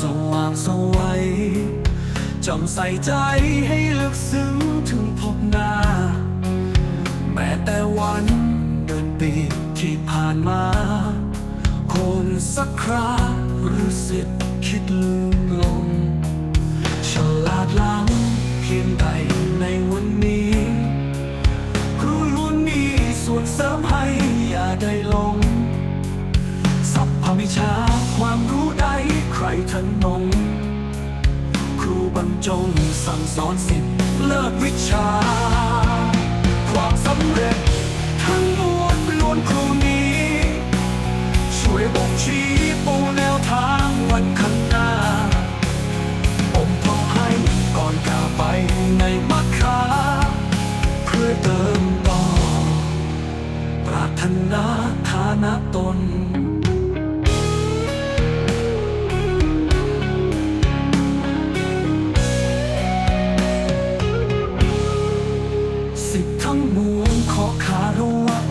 สว่างสวัยจำใส่ใจให้ลึกซึ้งถึงพบหน้า แม้แต่วันเดินปีที่ผ่านมา คนสักคราหรือสิทธิ์คิดลืมลง ฉลาดล้ำเพียงใดในวันนี้ครูล้วนมีส่วนเสริมให้อย่าได้ลง สัพพวิชาความรู้ใด ใครทนงงครูบรรจงสั่งสอนสิทธิ์เลิศวิชา ความสำเร็จทั้งมวลล้วนครูนี้ ช่วยบ่งชี้ปูแนวทางวันข้างหน้าอมทองให้ก่อนก้าไปในมัคคาเพื่อเติมต่อ ปรารถนาฐานะตน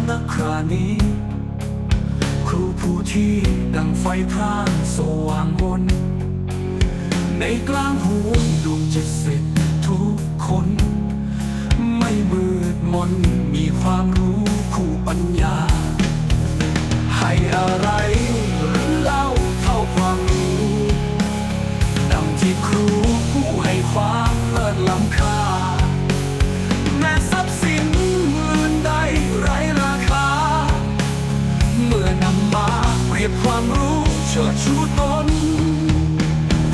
นักครานี้ ครูผู้ที่ดังไฟพรางสว่างวนในกลางหัวดวงจิตสิทธิ์ทุกคน ไม่มืดมนมีความรู้คู่ปัญญา ให้อะไรหรือเล่าเท่าความรู้ดังที่ครูผู้ให้ความเลิศล้ำค่า เชิดชูตน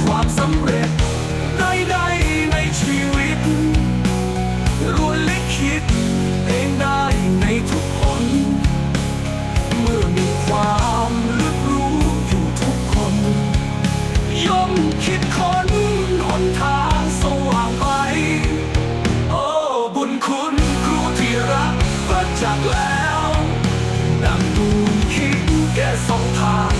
ความสำเร็จใดๆในชีวิตล้วนลิขิตเองได้ในทุกคน เมื่อมีความลึกรู้อยู่ทุกคน ย่อมคิดค้นหนทางสว่างไปโอ้บุญคุณครูที่รักประจักษ์แล้ว ดังดูคิดแก่สองทาง